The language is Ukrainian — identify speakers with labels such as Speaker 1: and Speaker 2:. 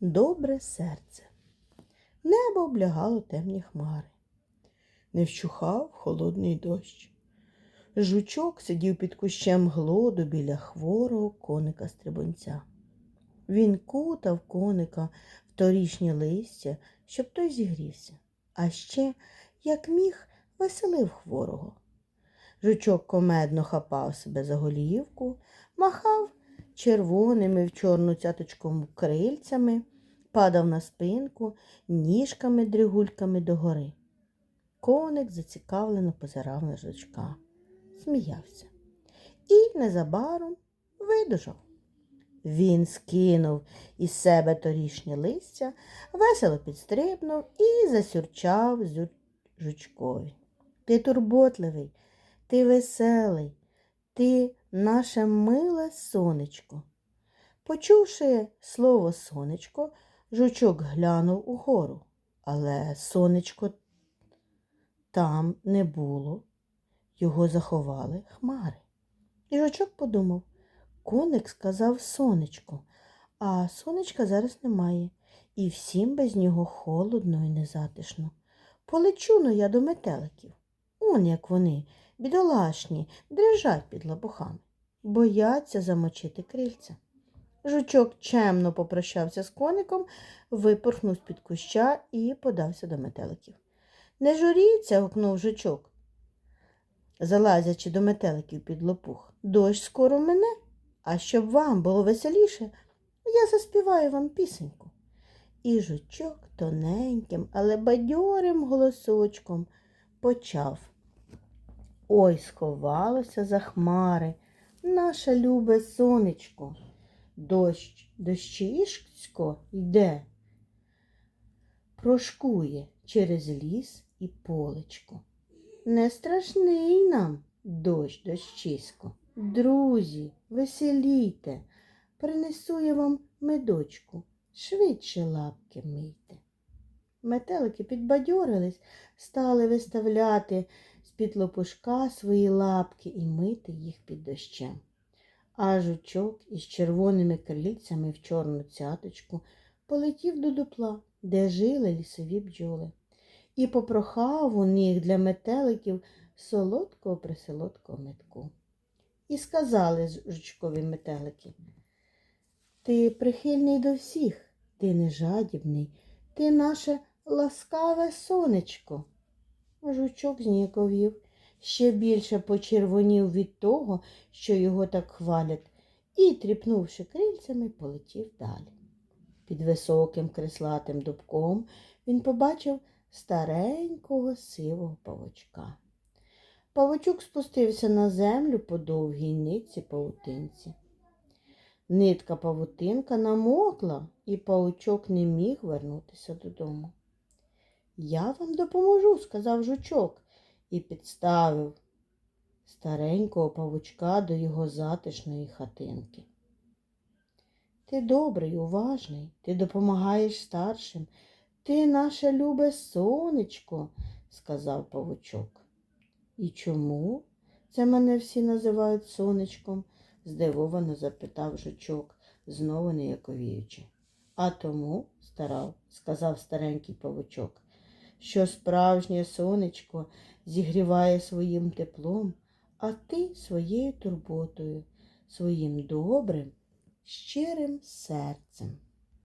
Speaker 1: добре серце. Небо облягало темні хмари. Не вщухав холодний дощ. Жучок сидів під кущем глоду біля хворого коника стрибунця. Він кутав коника в торішнє листя, щоб той зігрівся, а ще, як міг, веселив хворого. Жучок комедно хапав себе за голівку, махав червоними в чорну цяточку крильцями, падав на спинку, ніжками дригульками догори. Коник зацікавлено позирав на жучка, сміявся і незабаром видужав. Він скинув із себе торішнє листя, весело підстрибнув і засюрчав жучкові. Ти турботливий, ти веселий, ти наше миле сонечко. Почувши слово сонечко, жучок глянув угору, але сонечко там не було, його заховали хмари. І жучок подумав, коник сказав сонечко, а сонечка зараз немає, і всім без нього холодно і незатишно. Полечу ну я до метеликів. Он як вони, бідолашні, дрижать під лопухами, бояться замочити крильця. Жучок чемно попрощався з коником, випорхнув з-під куща і подався до метеликів. Не журіться, гукнув жучок, залазячи до метеликів під лопух. Дощ скоро мене, а щоб вам було веселіше, я заспіваю вам пісеньку. І жучок тоненьким, але бадьорим голосочком почав. Ой, сховалося за хмари, наше любе сонечко. Дощ дощишко йде, прошкує через ліс і полечко. Не страшний нам дощ дощисько. Друзі, веселійте, принесу я вам медочку, швидше лапки мийте. Метелики підбадьорились, стали виставляти з-під лопушка свої лапки і мити їх під дощем. А жучок із червоними крильцями в чорну цяточку полетів до дупла, де жили лісові бджоли, і попрохав у них для метеликів солодкого присолодкого метку. І сказали жучкові метелики, ти прихильний до всіх, ти не жадібний, ти наше ласкаве сонечко. Жучок зніяковів, ще більше почервонів від того, що його так хвалять, і, тріпнувши крильцями, полетів далі. Під високим крислатим дубком він побачив старенького сивого павучка. Павучок спустився на землю по довгій нитці павутинці. Нитка павутинка намокла, і павучок не міг вернутися додому. Я вам допоможу, сказав жучок і підставив старенького павучка до його затишної хатинки. Ти добрий, уважний, ти допомагаєш старшим, ти наше любе сонечко, сказав павучок. І чому це мене всі називають сонечком? здивовано запитав жучок, знову ніяковіючи. А тому, старав, сказав старенький павучок, що справжнє сонечко зігріває своїм теплом, а ти своєю турботою, своїм добрим, щирим серцем.